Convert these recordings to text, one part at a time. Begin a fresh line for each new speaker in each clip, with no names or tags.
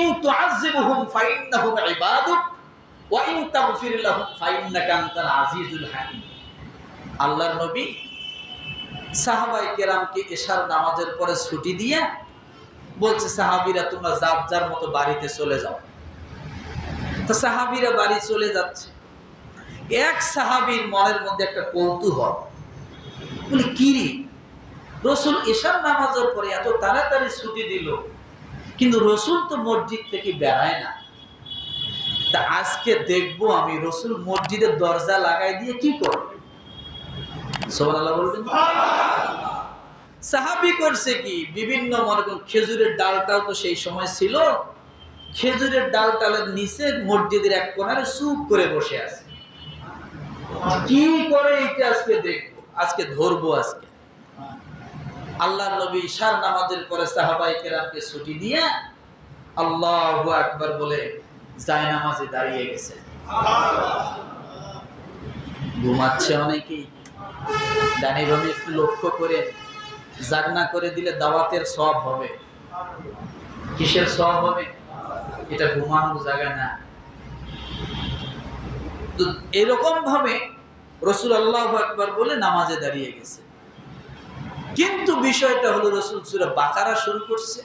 In তুআযিবুহুম ফাইন্নাহুম ইবাদুক ওয়া in তাগফির লাহুম ফাইন্নাকা আনতাল আজিজুল হাকিম। আল্লাহর নবী কেরামকে এশার নামাজের পরে ছুটি দিয়ে বলছে তোমরা যার যার মতো বাড়িতে চলে যাও। তো বাড়ি চলে যাচ্ছে। এক সাহাবীর মনের মধ্যে একটা কৌতূহল। বলে, কি রসুল এশার নামাজের পরে এত তাড়াতাড়ি ছুটি দিল কিন্তু রসুল তো মসজিদ থেকে বেড়ায় না। তা আজকে দেখব আমি রসুল মসজিদের দরজা লাগাই দিয়ে কি করবে? সাহাবি করছে কি? বিভিন্ন মনে করুন খেজুরের ডালটাও তো সেই সময় ছিল। খেজুরের ডাল নিচে মসজিদের এক কোনারে চুপ করে বসে আছে। কি করে এটা আজকে দেখব? আজকে ধরবো আজকে। আল্লাহ নবী ঈশার নামাজের পরে সাহাবাই কেরামকে ছুটি দিয়ে আল্লাহ আকবার বলে যায় নামাজে দাঁড়িয়ে গেছে। ঘুমাচ্ছে অনেকেই। ডানি ভাবে একটু লক্ষ্য করে, জাগনা করে দিলে দাওয়াতের সব হবে। কিসের সব হবে? এটা ঘুমানোর জায়গা না। এরকম ভাবে রসুল আল্লাহ একবার বলে নামাজে দাঁড়িয়ে গেছে। কিন্তু বিষয়টা হলো রসুল সুরা বাকারা শুরু করছে।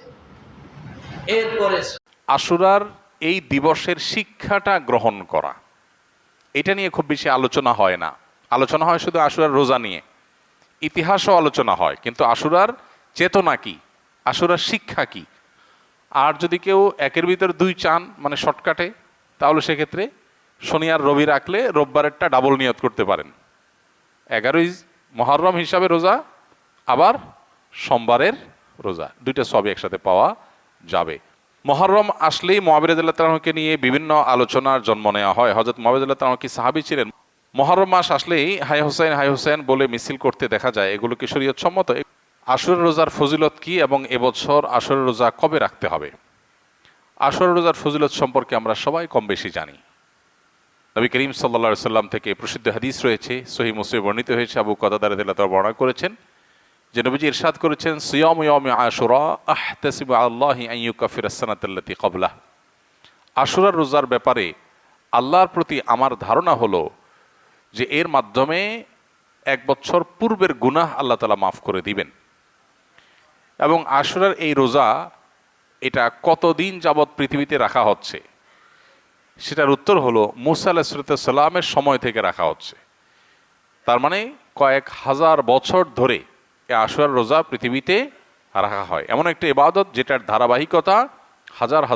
এরপরে
আশুরার এই দিবসের শিক্ষাটা গ্রহণ করা। এটা নিয়ে খুব বেশি আলোচনা হয় না। আলোচনা হয় শুধু আশুরার রোজা নিয়ে। ইতিহাসও আলোচনা হয়, কিন্তু আশুরার চেতনা কি? আশুরার শিক্ষা কি? আর যদি কেউ একের ভিতর দুই চান মানে শর্টকাটে, তাহলে সেক্ষেত্রে শনি আর রবি রাখলে রোববারেরটা ডাবল নিয়ত করতে পারেন। এগারোই মহরম হিসাবে রোজা আবার সোমবারের রোজা। দুইটা সবই একসাথে পাওয়া যাবে। মহরম আসলেই মহাবিরাদুল্লাহ তালাহকে নিয়ে বিভিন্ন আলোচনার জন্ম নেওয়া হয়। হজরত মহাবিদুল্লাহ তালাহ কি সাহাবি ছিলেন? মহরম মাস আসলেই হাই হোসেন হাই হোসেন বলে মিছিল করতে দেখা যায়। এগুলো কি শরীয়ত সম্মত আসরের রোজার ফজিলত কি এবং এবছর আসরের রোজা কবে রাখতে হবে? আসরের রোজার ফজিলত সম্পর্কে আমরা সবাই কম বেশি জানি। নবী করিম সাল্লা সাল্লাম থেকে প্রসিদ্ধ হাদিস রয়েছে। সহি মুসলিম বর্ণিত হয়েছে। আবু কদাদার বর্ণনা করেছেন যে নবীজি ইরশাদ করেছেন, সিয়ম আশুরা আল্লাহি আইয়ু কবলা আশুরার রোজার ব্যাপারে আল্লাহর প্রতি আমার ধারণা হলো যে এর মাধ্যমে এক বছর পূর্বের গুনাহ আল্লাহ তালা মাফ করে দিবেন। এবং আশুরার এই রোজা এটা কতদিন যাবৎ পৃথিবীতে রাখা হচ্ছে, সেটার উত্তর হলো মুসা আলাহিসাল্লামের সময় থেকে রাখা হচ্ছে। তার মানে কয়েক হাজার বছর ধরে এ রোজা পৃথিবীতে রাখা হয়। এমন একটি এবাদত যেটার ধারাবাহিকতা হাজার